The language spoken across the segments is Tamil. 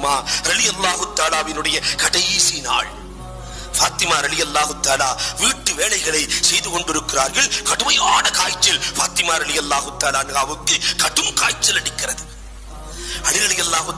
ஃபாத்திமா ரலி அல்லாஹு தாலாவினுடைய கடைசி நாள். ஃபாத்திமா ரலி அல்லாஹு தாலா வீட்டு வேலைகளை செய்து கொண்டிருக்கிறார்கள். கடுமையான காய்ச்சல் ஃபாத்திமா ரலி அல்லாஹு தாலாவுக்கு கடும் காய்ச்சல் அடிக்கிறது. அலிரலி அல்லாஹு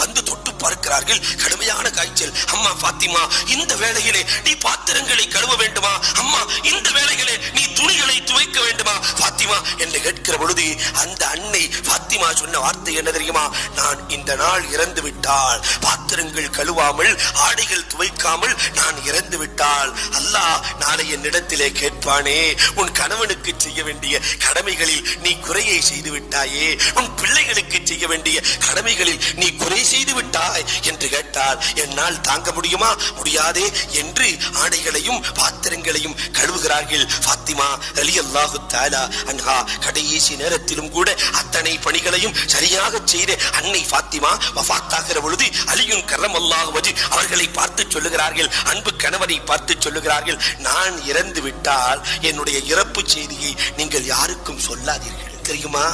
வந்து தொட்டு பார்க்கிறார்கள். கடுமையான காய்ச்சல். அம்மா பாத்திமா இந்த வேலையிலே நீ பாத்திரங்களை கழுவ வேண்டுமா? அம்மா இந்த வேலையிலே நீ துணிகளை துவைக்க வேண்டுமா? பாத்திமா என்று கேட்கிற பொழுது அந்த அன்னை பாத்திமா சொன்ன வார்த்தை என்ன தெரியுமா? நான் இந்த நாள் இறந்து விட்டால் பாத்திரங்கள் கழுவாமல் ஆடைகள் துவைக்காமல் நான் இறந்து விட்டால் அல்லாஹ் நாளை என்னிடத்திலே கேட்பானே. உன் கணவனுக்கு செய்ய வேண்டிய கடமைகளில் நீ குறையை செய்து விட்டாயே. உன் பிள்ளைகளுக்கு செய்ய வேண்டிய கடமைகளில் நீ குறை செய்து விட்டாய் என்று கேட்டால் என்னால் தாங்க முடியுமா? முடியாதே என்று ஆடைகளையும் பாத்திரங்களையும் கழுவுகிறார்கள். பாத்திமா அலி அல்லாஹு தாலா அன்ஹா கடைசி நேரத்திலும் கூட அத்தனை பணிகளையும் சரியாக செய்த அன்னை பாத்திமா வஃபாத்தாகிற பொழுது அலியும் கரம் அல்லாஹுவது அவர்களை பார்த்து சொல்லுகிறார்கள். அன்பு கணவனை பார்த்து சொல்லுகிறார்கள். நான் இறந்து விட்டால் என்னுடைய இறப்பு செய்தியை நீங்கள் யாருக்கும் சொல்லாதீர்கள். தெரியுமா?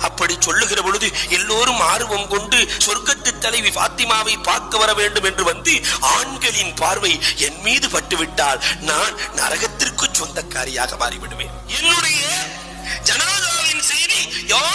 அப்படி சொல்லுகிற பொழுது எல்லோரும் ஆர்வம் கொண்டு சொர்க்கத்து தலைவி பாத்திமாவை பார்க்க வர வேண்டும் என்று வந்து ஆண்களின் பார்வை என் மீது பட்டுவிட்டால் நான் நரகத்திற்கு சொந்தக்காரியாக மாறிவிடுவேன். என்னுடைய ஜனாதாவின் செய்தி யாருக்கும்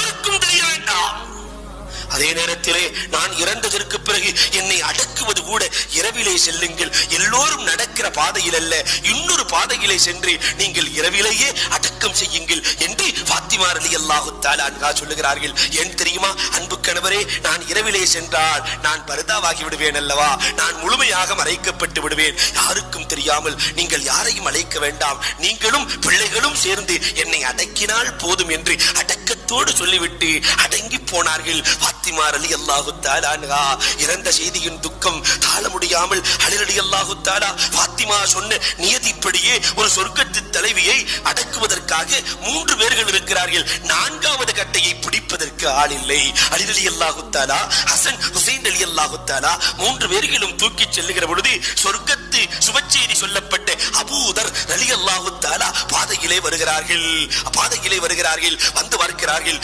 அதே நேரத்திலே நான் இறந்ததற்கு பிறகு என்னை அடக்குவது கூட இரவிலே செல்லுங்கள். எல்லோரும் நடக்கிற பாதையில் அல்ல இன்னொரு பாதையிலே சென்று நீங்கள் இரவிலேயே அடக்கம் செய்யுங்கள் என்று பாத்திமா அலி அல்லாஹு தாலா சொல்லுகிறார்கள். ஏன் தெரியுமா? அன்பு கணவரே நான் இரவிலே சென்றால் நான் பரிதாவாகி விடுவேன் அல்லவா? நான் முழுமையாக மறைக்கப்பட்டு விடுவேன். யாருக்கும் தெரியாமல் நீங்கள் யாரையும் அழைக்க வேண்டாம். நீங்களும் பிள்ளைகளும் சேர்ந்து என்னை அடக்கினால் போதும் என்று அடக்கத்தோடு சொல்லிவிட்டு அடங்கி போனார்கள். பாத்திமா அலி அல்லாஹு தாலானா இறந்த செய்தியின் துக்கம் தாழ முடியாமல் அலிரடி அல்லாஹு தாலா பாத்திமா சொன்ன நியதிப்படியே ஒரு சொர்க்கத்து தலைவியை அடக்குவதற்காக மூன்று பேர்கள் இருக்கிறார்கள். நான்காவது கட்டையை பிடிப்பதற்கு ஆள் இல்லை அலிரலி அல்லாஹு தாலா ஹசன் ஹுசைன் அலி அல்லாஹு தாலா மூன்று பேர்களும் தூக்கிச் செல்லுகிற பொழுது சொர்க்கத்து சுபச்செய்தி சொல்லப்பட்ட அபூதர் அலி அல்லாஹு தாலா பாதையிலே வருகிறார்கள். பாதையிலே வருகிறார்கள். வந்து பார்க்கிறார்கள்.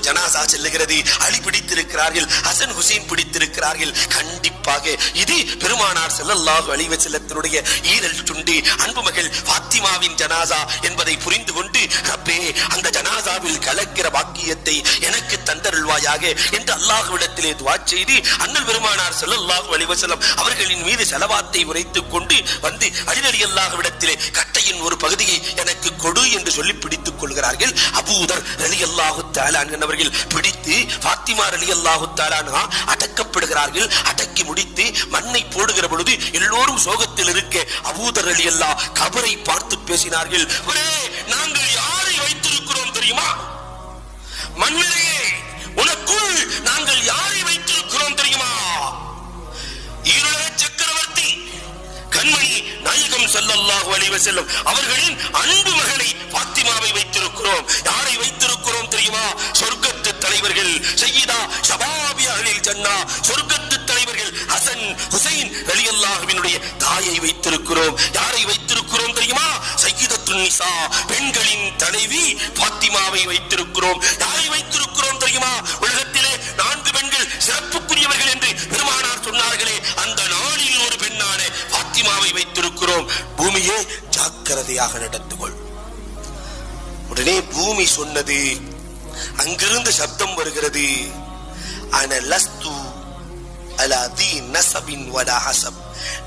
ஒரு ஜனாசா செல்லுகிறது. அலி பிடித்திருக்கிறார்கள் ஹசன் ஹுசைன் பிடித்திருக்கிறார்கள். கண்டிப்பாக இது பெருமானார் செல்லல்லாஹு அழிவ செல்லத்தினுடைய ஈரல் துண்டு. அன்பு மகள் பாத்திமாவின் ஜனாசா என்பதை புரிந்து கொண்டு ரப்பே அந்த ஜனாசாவில் கலக்கிற பாக்கியத்தை எனக்கு தந்தருள்வாயாக என்று அல்லாஹுவிடத்திலே துவா செய்து அண்ணல் பெருமானார் செல்லல்லாஹு அலைஹி அவர்களின் மீது செலவாத்தை உரைத்துக் கொண்டு வந்து அடிநடி அல்லாஹுவிடத்திலே கட்டையின் ஒரு பகுதியை எனக்கு கொடு என்று சொல்லி பிடித்துக் கொள்கிறார்கள். அபூதர் ரலியல்லாஹு தாலான் என்பவர்கள் பிடித்து ஃபாத்திமா ரலியல்லாஹு தாலானா அடக்கப்படுகிறார்கள். அடக்கி முடித்து மண்ணை போடுகிற பொழுது எல்லோரும் சோகத்தில் இருக்க அபூதர் ரலியல்லாஹ் கபரை பார்த்து பேசினார்கள். ஒரே நாங்கள் யாரை வைத்திருக்கிறோம் தெரியுமா? மண்ணிலேயே உனக்குள் நாங்கள் யார் நாயகம் அலைஹி வஸல்லம். அவர்களின் அன்பு மகனை பாத்திமாவை வைத்திருக்கிறோம். யாரை வைத்திருக்கிறோம் தெரியுமா? சொர்க்கத்து தலைவர்கள். சையீதா ஷபாபி அஹ்லில் ஜன்னா. சொர்க்கத்து தலைவர்கள் ஹசன் ஹுசைன் ரலியல்லாஹுவினுடைய தாயை வைத்திருக்கிறோம். யாரை வைத்திருக்கிறோம் தெரியுமா? சையீதத்துன் நிசா. பெண்களின் தலைவி பாத்திமாவை வைத்திருக்கிறோம். யாரை வைத்திருக்கிறோம் ஜாக்கிரதையாக நடந்து கொள் உடனே பூமி சொன்னது அங்கிருந்து சப்தம் வருகிறது. அன லஸ்து அலாதி நசபின் வலா ஹசப்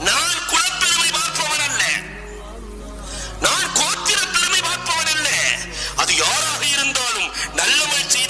நான் குலப்பெருமை பார்ப்பவன் அல்ல. நான் கோத்திர பெருமை பார்ப்பவன் அல்ல. அது யாராக இருந்தாலும் நல்ல மகிழ்ச்சி